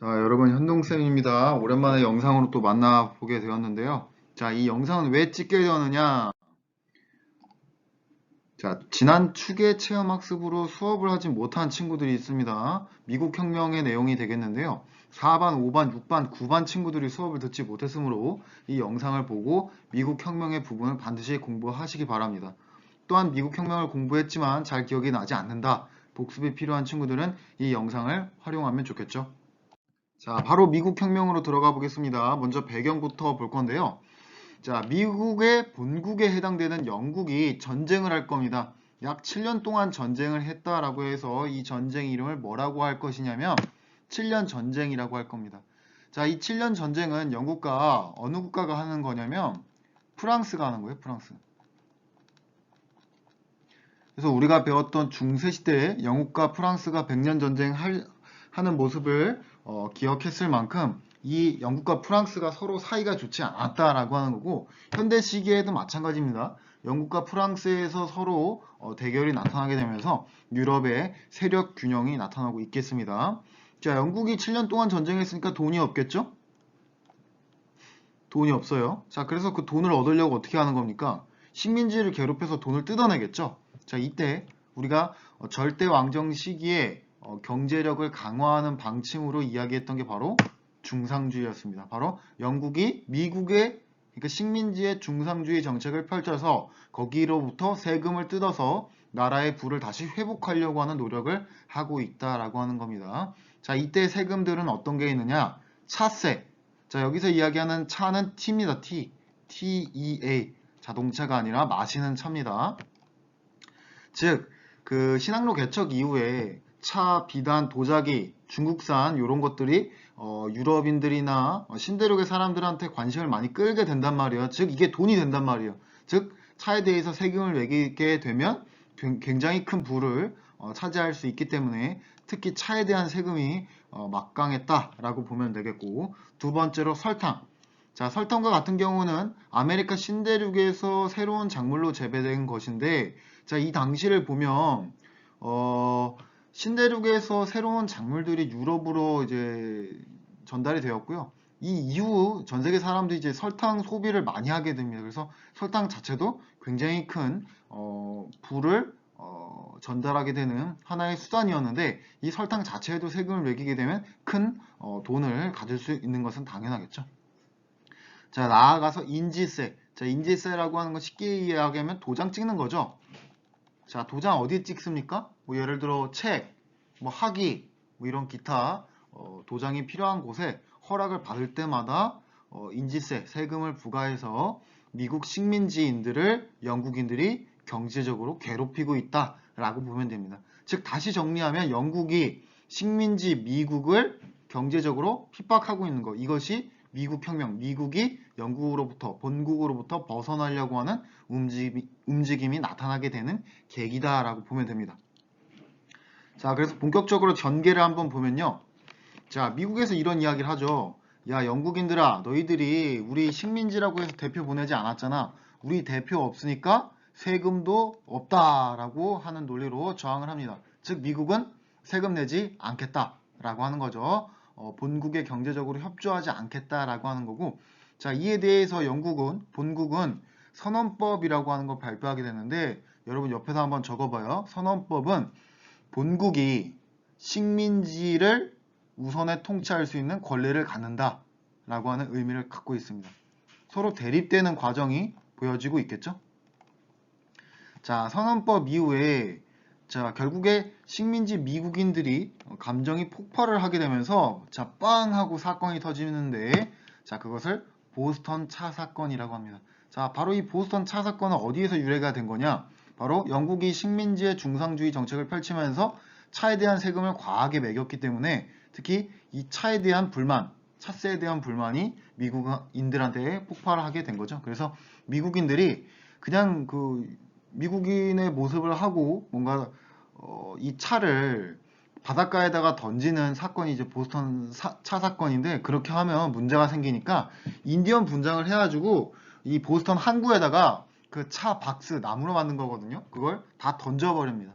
자, 여러분 현동쌤입니다. 오랜만에 영상으로 또 만나보게 되었는데요. 자, 이 영상은 왜 찍게 되었느냐? 자, 지난 추계 체험학습으로 수업을 하지 못한 친구들이 있습니다. 미국 혁명의 내용이 되겠는데요. 4반, 5반, 6반, 9반 친구들이 수업을 듣지 못했으므로 이 영상을 보고 미국 혁명의 부분을 반드시 공부하시기 바랍니다. 또한 미국 혁명을 공부했지만 잘 기억이 나지 않는다. 복습이 필요한 친구들은 이 영상을 활용하면 좋겠죠. 자, 바로 미국 혁명으로 들어가 보겠습니다. 먼저 배경부터 볼 건데요. 자, 미국의 본국에 해당되는 영국이 전쟁을 할 겁니다. 약 7년 동안 전쟁을 했다라고 해서 이 전쟁 이름을 뭐라고 할 것이냐면 7년 전쟁이라고 할 겁니다. 자, 이 7년 전쟁은 영국과 어느 국가가 하는 거냐면 프랑스가 하는 거예요, 프랑스. 그래서 우리가 배웠던 중세시대에 영국과 프랑스가 100년 전쟁 할, 하는 모습을 어, 기억했을 만큼 이 영국과 프랑스가 서로 사이가 좋지 않았다라고 하는 거고 현대 시기에도 마찬가지입니다. 영국과 프랑스에서 서로 어, 대결이 나타나게 되면서 유럽의 세력 균형이 나타나고 있겠습니다. 자, 영국이 7년 동안 전쟁했으니까 돈이 없겠죠? 돈이 없어요. 자, 그래서 그 돈을 얻으려고 어떻게 하는 겁니까? 식민지를 괴롭혀서 돈을 뜯어내겠죠? 자, 이때 우리가 어, 절대 왕정 시기에 어, 경제력을 강화하는 방침으로 이야기했던 게 바로 중상주의였습니다. 바로 영국이 미국의 그러니까 식민지의 중상주의 정책을 펼쳐서 거기로부터 세금을 뜯어서 나라의 부를 다시 회복하려고 하는 노력을 하고 있다라고 하는 겁니다. 자, 이때 세금들은 어떤 게 있느냐? 차세. 자, 여기서 이야기하는 차는 T입니다. T. T-E-A. 자동차가 아니라 마시는 차입니다. 즉, 그 신항로 개척 이후에 차, 비단, 도자기, 중국산 이런 것들이 어, 유럽인들이나 어, 신대륙의 사람들한테 관심을 많이 끌게 된단 말이에요. 즉 이게 돈이 된단 말이에요. 즉 차에 대해서 세금을 매기게 되면 굉장히 큰 부를 어, 차지할 수 있기 때문에 특히 차에 대한 세금이 어, 막강했다라고 보면 되겠고 두 번째로 설탕. 자 설탕과 같은 경우는 아메리카 신대륙에서 새로운 작물로 재배된 것인데 자 이 당시를 보면 어 신대륙에서 새로운 작물들이 유럽으로 이제 전달이 되었고요. 이 이후 전 세계 사람들이 이제 설탕 소비를 많이 하게 됩니다. 그래서 설탕 자체도 굉장히 큰 어, 부를 어, 전달하게 되는 하나의 수단이었는데 이 설탕 자체에도 세금을 매기게 되면 큰 어, 돈을 가질 수 있는 것은 당연하겠죠. 자 나아가서 인지세. 자 인지세라고 하는 건 쉽게 이해하면 도장 찍는 거죠. 자, 도장 어디에 찍습니까? 뭐 예를 들어 책, 뭐 학위, 뭐 이런 기타 어, 도장이 필요한 곳에 허락을 받을 때마다 어, 인지세, 세금을 부과해서 미국 식민지인들을 영국인들이 경제적으로 괴롭히고 있다라고 보면 됩니다. 즉 다시 정리하면 영국이 식민지 미국을 경제적으로 핍박하고 있는 것 이것이 미국 혁명, 미국이 영국으로부터 본국으로부터 벗어나려고 하는 움직임이, 움직임이 나타나게 되는 계기다라고 보면 됩니다. 자, 그래서 본격적으로 전개를 한번 보면요. 자, 미국에서 이런 이야기를 하죠. 야, 영국인들아, 너희들이 우리 식민지라고 해서 대표 보내지 않았잖아. 우리 대표 없으니까 세금도 없다라고 하는 논리로 저항을 합니다. 즉, 미국은 세금 내지 않겠다라고 하는 거죠. 어, 본국에 경제적으로 협조하지 않겠다라고 하는 거고 자 이에 대해서 영국은 본국은 선언법이라고 하는 걸 발표하게 되는데 여러분 옆에서 한번 적어봐요. 선언법은 본국이 식민지를 우선에 통치할 수 있는 권리를 갖는다 라고 하는 의미를 갖고 있습니다. 서로 대립되는 과정이 보여지고 있겠죠? 자, 선언법 이후에 자, 결국에 식민지 미국인들이 감정이 폭발을 하게 되면서 자, 빵 하고 사건이 터지는데 자, 그것을 보스턴 차 사건이라고 합니다. 자, 바로 이 보스턴 차 사건은 어디에서 유래가 된 거냐? 바로 영국이 식민지의 중상주의 정책을 펼치면서 차에 대한 세금을 과하게 매겼기 때문에 특히 이 차에 대한 불만, 차세에 대한 불만이 미국인들한테 폭발을 하게 된 거죠. 그래서 미국인들이 그냥 그 미국인의 모습을 하고 뭔가 어, 이 차를 바닷가에다가 던지는 사건이 이제 보스턴 사, 차 사건인데 그렇게 하면 문제가 생기니까 인디언 분장을 해가지고 이 보스턴 항구에다가 그 차 박스 나무로 만든 거거든요. 그걸 다 던져버립니다.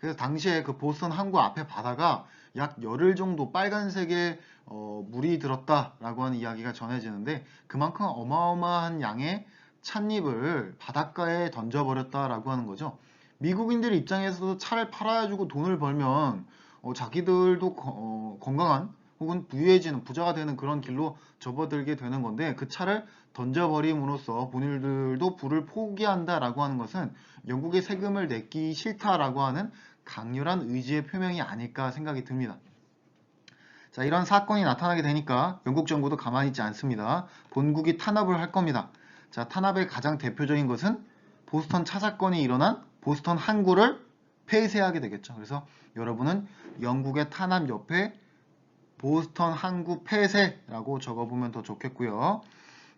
그래서 당시에 그 보스턴 항구 앞에 바다가 약 열흘 정도 빨간색의 어, 물이 들었다라고 하는 이야기가 전해지는데 그만큼 어마어마한 양의 찻잎을 바닷가에 던져버렸다라고 하는 거죠. 미국인들 입장에서도 차를 팔아주고 돈을 벌면 어, 자기들도 거- 어, 건강한 혹은 부유해지는 부자가 되는 그런 길로 접어들게 되는 건데 그 차를 던져버림으로써 본인들도 부를 포기한다라고 하는 것은 영국의 세금을 내기 싫다라고 하는 강렬한 의지의 표명이 아닐까 생각이 듭니다. 자, 이런 사건이 나타나게 되니까 영국 정부도 가만히 있지 않습니다. 본국이 탄압을 할 겁니다. 자, 탄압의 가장 대표적인 것은 보스턴 차 사건이 일어난 보스턴 항구를 폐쇄하게 되겠죠. 그래서 여러분은 영국의 탄압 옆에 보스턴 항구 폐쇄라고 적어보면 더 좋겠고요.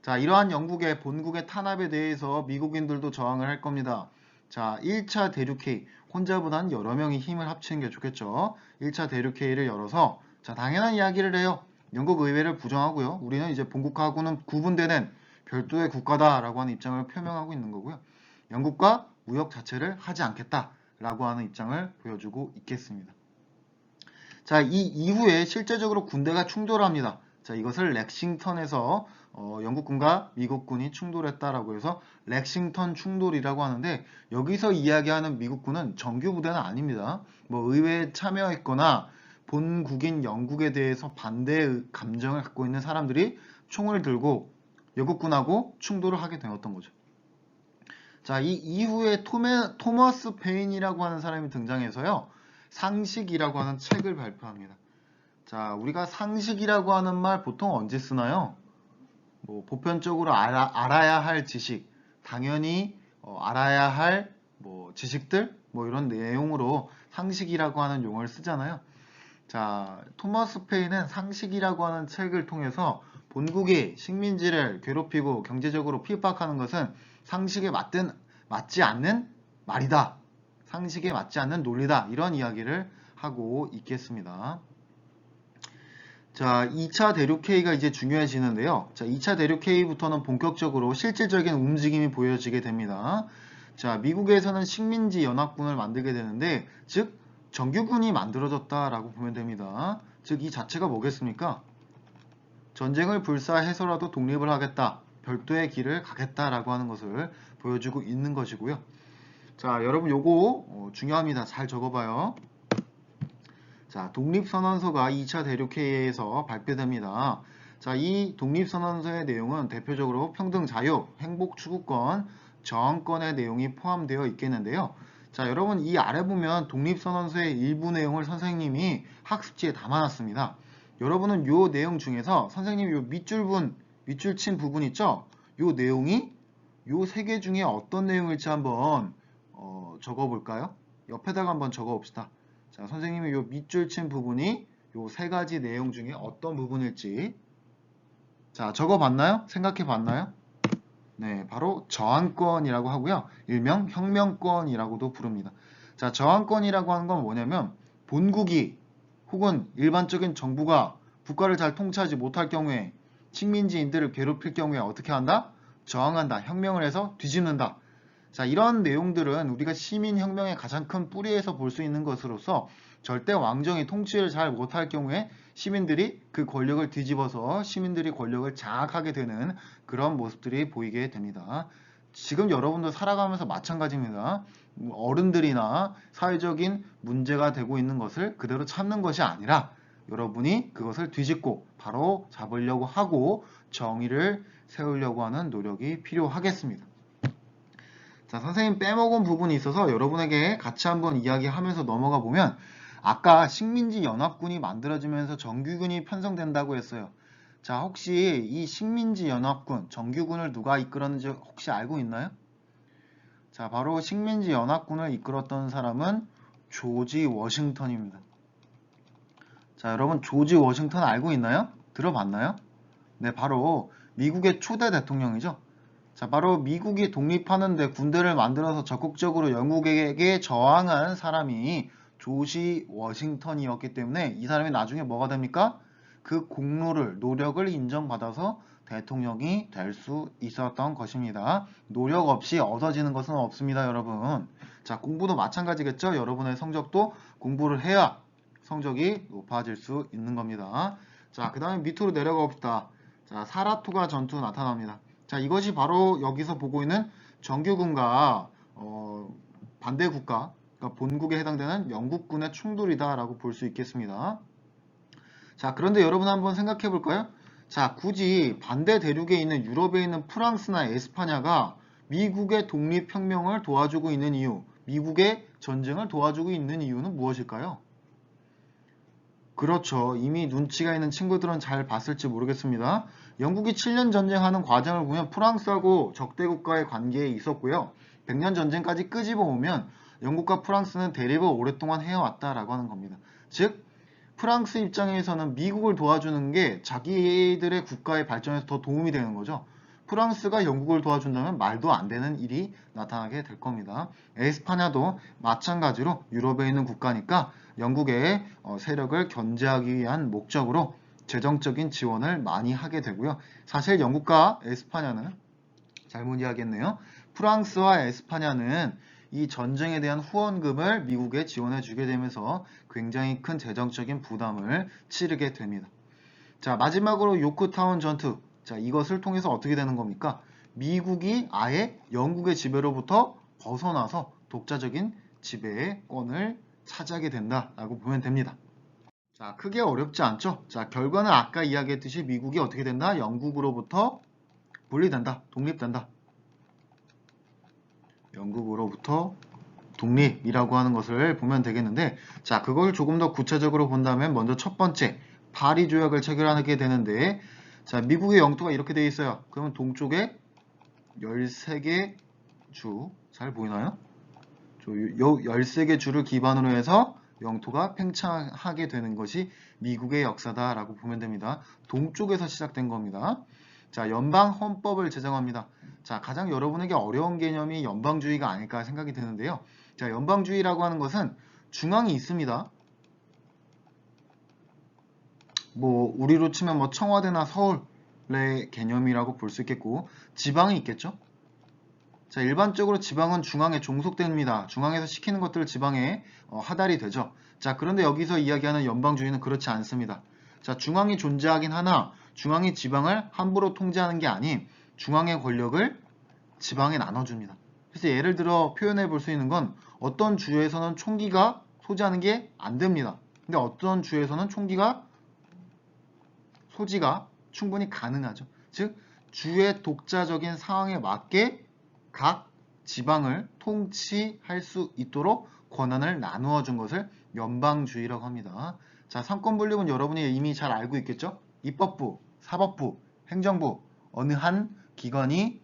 자, 이러한 영국의 본국의 탄압에 대해서 미국인들도 저항을 할 겁니다. 자, 1차 대륙회의 혼자보단 여러 명이 힘을 합치는 게 좋겠죠. 1차 대륙회의를 열어서 자, 당연한 이야기를 해요. 영국 의회를 부정하고요. 우리는 이제 본국하고는 구분되는 별도의 국가다라고 하는 입장을 표명하고 있는 거고요. 영국과 무역 자체를 하지 않겠다라고 하는 입장을 보여주고 있겠습니다. 자, 이 이후에 실제적으로 군대가 충돌합니다. 자, 이것을 렉싱턴에서 어, 영국군과 미국군이 충돌했다라고 해서 렉싱턴 충돌이라고 하는데 여기서 이야기하는 미국군은 정규 부대는 아닙니다. 뭐 의회에 참여했거나 본국인 영국에 대해서 반대의 감정을 갖고 있는 사람들이 총을 들고 영국군하고 충돌을 하게 되었던 거죠. 자, 이 이후에 토메, 토머스 페인이라고 하는 사람이 등장해서요. 상식이라고 하는 책을 발표합니다. 자, 우리가 상식이라고 하는 말 보통 언제 쓰나요? 뭐 보편적으로 알아, 알아 야 할 지식, 당연히 어, 알아야 할 뭐 지식들 뭐 이런 내용으로 상식이라고 하는 용어를 쓰잖아요. 자, 토머스 페인은 상식이라고 하는 책을 통해서 본국이 식민지를 괴롭히고 경제적으로 핍박하는 것은 상식에 맞든 맞지 않는 말이다. 상식에 맞지 않는 논리다. 이런 이야기를 하고 있겠습니다. 자, 2차 대륙회의가 이제 중요해지는데요. 자, 2차 대륙회의부터는 본격적으로 실질적인 움직임이 보여지게 됩니다. 자, 미국에서는 식민지 연합군을 만들게 되는데, 즉, 정규군이 만들어졌다라고 보면 됩니다. 즉, 이 자체가 뭐겠습니까? 전쟁을 불사해서라도 독립을 하겠다. 별도의 길을 가겠다라고 하는 것을 보여주고 있는 것이고요. 자, 여러분 요거 어, 중요합니다. 잘 적어봐요. 자, 독립선언서가 2차 대륙회의에서 발표됩니다. 자, 이 독립선언서의 내용은 대표적으로 평등 자유, 행복 추구권, 저항권의 내용이 포함되어 있겠는데요. 자, 여러분 이 아래 보면 독립선언서의 일부 내용을 선생님이 학습지에 담아놨습니다. 여러분은 요 내용 중에서 선생님이 요 밑줄 분, 밑줄 친 부분 있죠? 요 내용이 요세개 중에 어떤 내용일지 한번 어, 적어볼까요? 옆에다가 한번 적어봅시다. 자, 선생님이 요 밑줄 친 부분이 요 세 가지 내용 중에 어떤 부분일지 자, 적어 봤나요? 생각해 봤나요? 네, 바로 저항권이라고 하고요. 일명 혁명권이라고도 부릅니다. 자, 저항권이라고 하는 건 뭐냐면 본국이 혹은 일반적인 정부가 국가를 잘 통치하지 못할 경우에 식민지인들을 괴롭힐 경우에 어떻게 한다? 저항한다. 혁명을 해서 뒤집는다. 자, 이런 내용들은 우리가 시민혁명의 가장 큰 뿌리에서 볼 수 있는 것으로서 절대 왕정이 통치를 잘 못할 경우에 시민들이 그 권력을 뒤집어서 시민들이 권력을 장악하게 되는 그런 모습들이 보이게 됩니다. 지금 여러분도 살아가면서 마찬가지입니다. 어른들이나 사회적인 문제가 되고 있는 것을 그대로 참는 것이 아니라 여러분이 그것을 뒤집고 바로 잡으려고 하고 정의를 세우려고 하는 노력이 필요하겠습니다. 자, 선생님 빼먹은 부분이 있어서 여러분에게 같이 한번 이야기하면서 넘어가 보면 아까 식민지 연합군이 만들어지면서 정규군이 편성된다고 했어요. 자, 혹시 이 식민지 연합군, 정규군을 누가 이끌었는지 혹시 알고 있나요? 자, 바로 식민지 연합군을 이끌었던 사람은 조지 워싱턴입니다. 자, 여러분 조지 워싱턴 알고 있나요? 들어봤나요? 네, 바로 미국의 초대 대통령이죠. 자, 바로 미국이 독립하는데 군대를 만들어서 적극적으로 영국에게 저항한 사람이 조지 워싱턴이었기 때문에 이 사람이 나중에 뭐가 됩니까? 그 공로를, 노력을 인정받아서 대통령이 될 수 있었던 것입니다. 노력 없이 얻어지는 것은 없습니다, 여러분. 자, 공부도 마찬가지겠죠? 여러분의 성적도 공부를 해야 성적이 높아질 수 있는 겁니다. 자, 그 다음에 밑으로 내려가 봅시다. 자, 사라토가 전투 나타납니다. 자, 이것이 바로 여기서 보고 있는 정규군과 어, 반대 국가, 그러니까 본국에 해당되는 영국군의 충돌이다라고 볼 수 있겠습니다. 자, 그런데 여러분 한번 생각해 볼까요? 자, 굳이 반대 대륙에 있는 유럽에 있는 프랑스나 에스파냐가 미국의 독립혁명을 도와주고 있는 이유, 미국의 전쟁을 도와주고 있는 이유는 무엇일까요? 그렇죠. 이미 눈치가 있는 친구들은 잘 봤을지 모르겠습니다. 영국이 7년 전쟁하는 과정을 보면 프랑스하고 적대 국가의 관계에 있었고요. 100년 전쟁까지 끄집어 오면 영국과 프랑스는 대립을 오랫동안 해왔다라고 하는 겁니다. 즉, 프랑스 입장에서는 미국을 도와주는 게 자기들의 국가의 발전에서 더 도움이 되는 거죠. 프랑스가 영국을 도와준다면 말도 안 되는 일이 나타나게 될 겁니다. 에스파냐도 마찬가지로 유럽에 있는 국가니까 영국의 어, 세력을 견제하기 위한 목적으로 재정적인 지원을 많이 하게 되고요. 사실 영국과 에스파냐는 잘못 이야기했네요. 프랑스와 에스파냐는 이 전쟁에 대한 후원금을 미국에 지원해 주게 되면서 굉장히 큰 재정적인 부담을 치르게 됩니다. 자, 마지막으로 요크타운 전투. 자, 이것을 통해서 어떻게 되는 겁니까? 미국이 아예 영국의 지배로부터 벗어나서 독자적인 지배권을 차지하게 된다라고 보면 됩니다. 자, 크게 어렵지 않죠? 자, 결과는 아까 이야기했듯이 미국이 어떻게 된다? 영국으로부터 분리된다. 독립된다. 영국으로부터 독립이라고 하는 것을 보면 되겠는데 자 그걸 조금 더 구체적으로 본다면 먼저 첫 번째 파리 조약을 체결하게 되는데 자 미국의 영토가 이렇게 되어 있어요 그러면 동쪽에 13개 주 잘 보이나요? 저 13개 주를 기반으로 해서 영토가 팽창하게 되는 것이 미국의 역사다라고 보면 됩니다. 동쪽에서 시작된 겁니다. 자, 연방 헌법을 제정합니다. 자, 가장 여러분에게 어려운 개념이 연방주의가 아닐까 생각이 드는데요. 자, 연방주의라고 하는 것은 중앙이 있습니다. 뭐 우리로 치면 뭐 청와대나 서울의 개념이라고 볼 수 있겠고 지방이 있겠죠. 자, 일반적으로 지방은 중앙에 종속됩니다. 중앙에서 시키는 것들을 지방에 어, 하달이 되죠. 자, 그런데 여기서 이야기하는 연방주의는 그렇지 않습니다. 자, 중앙이 존재하긴 하나 중앙이 지방을 함부로 통제하는 게 아닌 중앙의 권력을 지방에 나눠줍니다. 그래서 예를 들어 표현해 볼 수 있는 건 어떤 주에서는 총기가 소지하는 게 안 됩니다. 근데 어떤 주에서는 총기가 소지가 충분히 가능하죠. 즉 주의 독자적인 상황에 맞게 각 지방을 통치할 수 있도록 권한을 나누어 준 것을 연방주의라고 합니다. 자, 상권 분립은 여러분이 이미 잘 알고 있겠죠? 입법부, 사법부, 행정부 어느 한 기관이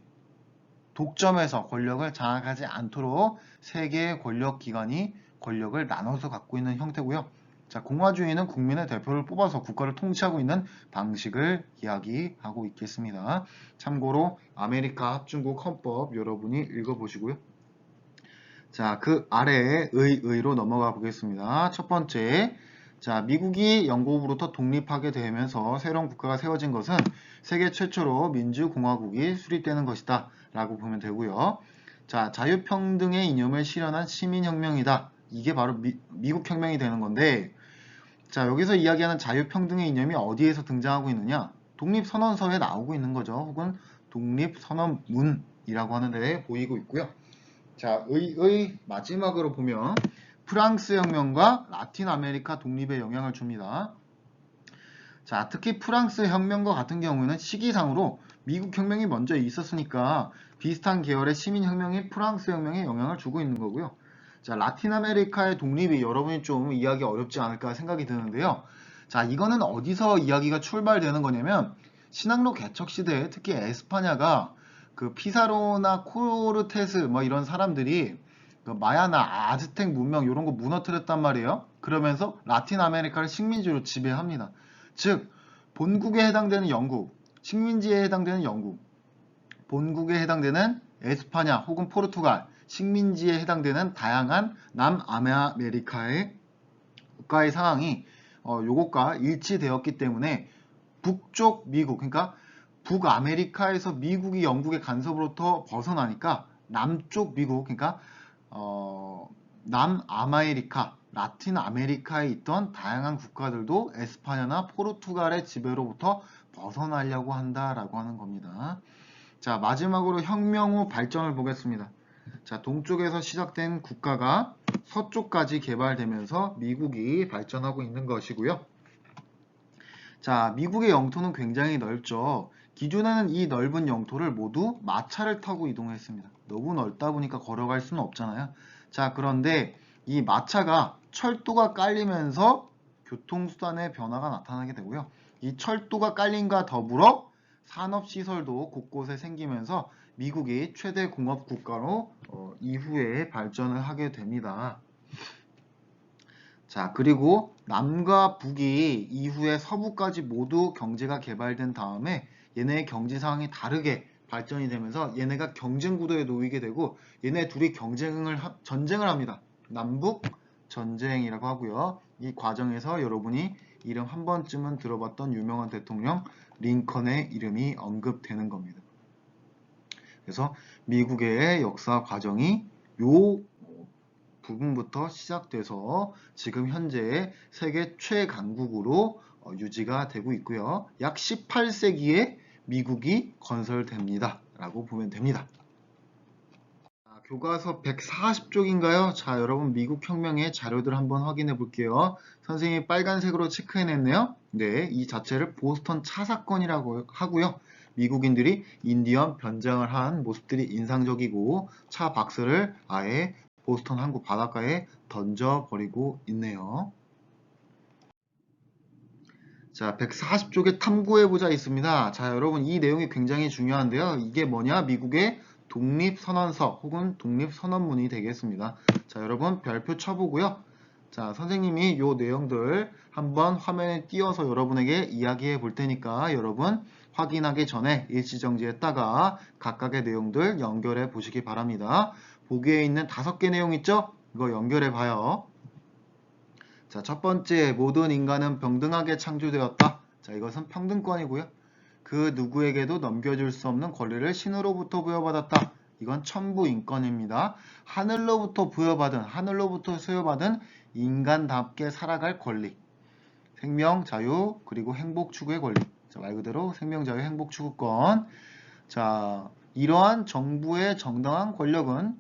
독점해서 권력을 장악하지 않도록 세 개의 권력 기관이 권력을 나눠서 갖고 있는 형태고요. 자, 공화주의는 국민의 대표를 뽑아서 국가를 통치하고 있는 방식을 이야기하고 있겠습니다. 참고로 아메리카 합중국 헌법 여러분이 읽어보시고요. 자, 그 아래에 의, 의로 넘어가 보겠습니다. 첫 번째, 자, 미국이 영국으로부터 독립하게 되면서 새로운 국가가 세워진 것은 세계 최초로 민주공화국이 수립되는 것이다. 라고 보면 되고요. 자, 자유평등의 이념을 실현한 시민혁명이다. 이게 바로 미, 미국 혁명이 되는 건데 자 여기서 이야기하는 자유평등의 이념이 어디에서 등장하고 있느냐? 독립선언서에 나오고 있는 거죠. 혹은 독립선언문이라고 하는데 보이고 있고요. 자 의의 마지막으로 보면 프랑스 혁명과 라틴 아메리카 독립에 영향을 줍니다. 자 특히 프랑스 혁명과 같은 경우에는 시기상으로 미국 혁명이 먼저 있었으니까 비슷한 계열의 시민혁명이 프랑스 혁명에 영향을 주고 있는 거고요 자, 라틴 아메리카의 독립이 여러분이 좀 이해하기 어렵지 않을까 생각이 드는데요. 자, 이거는 어디서 이야기가 출발되는 거냐면 신학로 개척 시대에 특히 에스파냐가 그 피사로나 코르테스 뭐 이런 사람들이 그 마야나 아즈텍 문명 이런 거 무너뜨렸단 말이에요. 그러면서 라틴 아메리카를 식민지로 지배합니다. 즉 본국에 해당되는 영국, 식민지에 해당되는 영국, 본국에 해당되는 에스파냐 혹은 포르투갈 식민지에 해당되는 다양한 남아메리카의 국가의 상황이 어, 요것과 일치되었기 때문에 북쪽 미국 그러니까 북아메리카에서 미국이 영국의 간섭으로부터 벗어나니까 남쪽 미국 그러니까 어, 남아메리카 라틴 아메리카에 있던 다양한 국가들도 에스파냐나 포르투갈의 지배로부터 벗어나려고 한다라고 하는 겁니다. 자, 마지막으로 혁명 후 발전을 보겠습니다. 자, 동쪽에서 시작된 국가가 서쪽까지 개발되면서 미국이 발전하고 있는 것이고요. 자, 미국의 영토는 굉장히 넓죠. 기존에는 이 넓은 영토를 모두 마차를 타고 이동했습니다. 너무 넓다 보니까 걸어갈 수는 없잖아요. 자, 그런데 이 마차가 철도가 깔리면서 교통수단의 변화가 나타나게 되고요. 이 철도가 깔림과 더불어 산업시설도 곳곳에 생기면서 미국이 최대 공업 국가로 어, 이후에 발전을 하게 됩니다. 자, 그리고 남과 북이 이후에 서부까지 모두 경제가 개발된 다음에 얘네의 경제 상황이 다르게 발전이 되면서 얘네가 경쟁 구도에 놓이게 되고 얘네 둘이 경쟁을 하- 전쟁을 합니다. 남북 전쟁이라고 하고요. 이 과정에서 여러분이 이름 한 번쯤은 들어봤던 유명한 대통령 링컨의 이름이 언급되는 겁니다. 그래서 미국의 역사 과정이 요 부분부터 시작돼서 지금 현재 세계 최강국으로 어, 유지가 되고 있고요. 약 18세기에 미국이 건설됩니다. 라고 보면 됩니다. 자, 교과서 140쪽인가요? 자, 여러분 미국 혁명의 자료들 한번 확인해 볼게요. 선생님이 빨간색으로 체크해냈네요. 네, 이 자체를 보스턴 차 사건이라고 하고요. 미국인들이 인디언 변장을 한 모습들이 인상적이고 차 박스를 아예 보스턴 항구 바닷가에 던져버리고 있네요. 자, 140쪽에 탐구해보자 있습니다. 자, 여러분 이 내용이 굉장히 중요한데요. 이게 뭐냐? 미국의 독립선언서 혹은 독립선언문이 되겠습니다. 자, 여러분 별표 쳐보고요. 자, 선생님이 이 내용들 한번 화면에 띄워서 여러분에게 이야기해 볼 테니까 여러분 확인하기 전에 일시정지했다가 각각의 내용들 연결해 보시기 바랍니다. 보기에 있는 다섯 개 내용 있죠? 이거 연결해 봐요. 자, 첫 번째, 모든 인간은 병등하게 창조되었다. 자, 이것은 평등권이고요. 그 누구에게도 넘겨줄 수 없는 권리를 신으로부터 부여받았다. 이건 천부 인권입니다. 하늘로부터 부여받은, 하늘로부터 수여받은 인간답게 살아갈 권리. 생명, 자유, 그리고 행복 추구의 권리. 자, 말 그대로 생명, 자유, 행복 추구권. 자, 이러한 정부의 정당한 권력은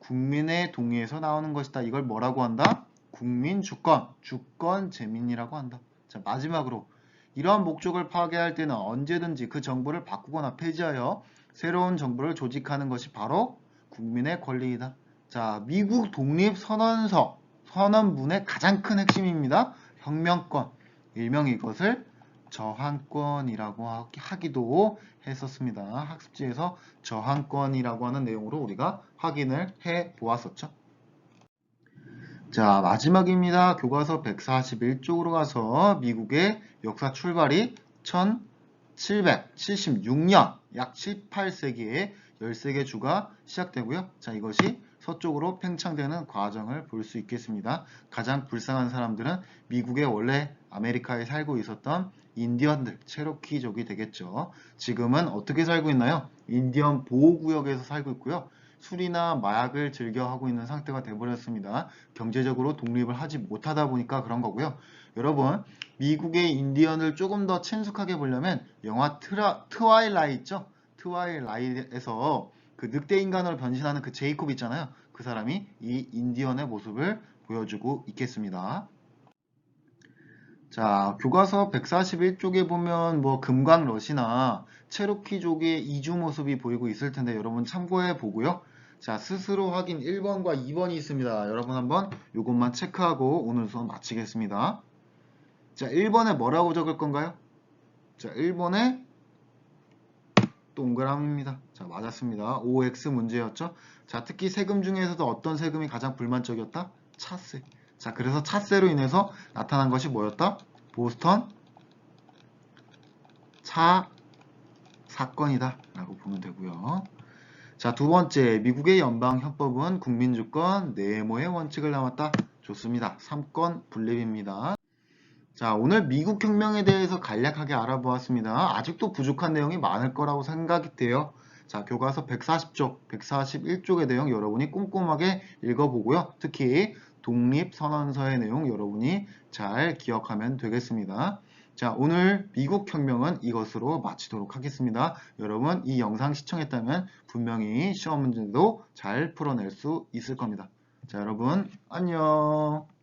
국민의 동의에서 나오는 것이다. 이걸 뭐라고 한다? 국민 주권, 주권 재민이라고 한다. 자, 마지막으로 이러한 목적을 파괴할 때는 언제든지 그 정부를 바꾸거나 폐지하여 새로운 정부를 조직하는 것이 바로 국민의 권리이다. 자, 미국 독립 선언서, 선언문의 가장 큰 핵심입니다. 혁명권. 일명 이것을 저항권이라고 하- 하기도 했었습니다. 학습지에서 저항권이라고 하는 내용으로 우리가 확인을 해 보았었죠. 자, 마지막입니다. 교과서 141쪽으로 가서 미국의 역사 출발이 1776년, 약 18세기에 13개 주가 시작되고요. 자, 이것이 서쪽으로 팽창되는 과정을 볼 수 있겠습니다. 가장 불쌍한 사람들은 미국의 원래 아메리카에 살고 있었던 인디언들, 체로키족이 되겠죠. 지금은 어떻게 살고 있나요? 인디언 보호구역에서 살고 있고요. 술이나 마약을 즐겨 하고 있는 상태가 되어버렸습니다. 경제적으로 독립을 하지 못하다 보니까 그런 거고요. 여러분, 미국의 인디언을 조금 더 친숙하게 보려면 영화 트라, 트와일라이트죠? 트와일라이트에서 그 늑대 인간으로 변신하는 그 제이콥 있잖아요. 그 사람이 이 인디언의 모습을 보여주고 있겠습니다. 자, 교과서 141쪽에 보면 뭐 금광러시나 체로키족의 이주 모습이 보이고 있을 텐데 여러분 참고해 보고요. 자, 스스로 확인 1번과 2번이 있습니다. 여러분 한번 이것만 체크하고 오늘 수업 마치겠습니다. 자, 1번에 뭐라고 적을 건가요? 자, 1번에 동그라미입니다. 자, 맞았습니다. OX 문제였죠? 자, 특히 세금 중에서도 어떤 세금이 가장 불만적이었다? 차세. 자, 그래서 차세로 인해서 나타난 것이 뭐였다? 보스턴 차 사건이다 라고 보면 되고요. 자, 두 번째, 미국의 연방헌법은 국민주권 네모의 원칙을 담았다. 좋습니다. 3권 분립입니다. 자, 오늘 미국 혁명에 대해서 간략하게 알아보았습니다. 아직도 부족한 내용이 많을 거라고 생각이 돼요. 자, 교과서 140쪽, 141쪽의 내용 여러분이 꼼꼼하게 읽어보고요. 특히 독립선언서의 내용 여러분이 잘 기억하면 되겠습니다. 자, 오늘 미국 혁명은 이것으로 마치도록 하겠습니다. 여러분, 이 영상 시청했다면 분명히 시험 문제도 잘 풀어낼 수 있을 겁니다. 자, 여러분, 안녕.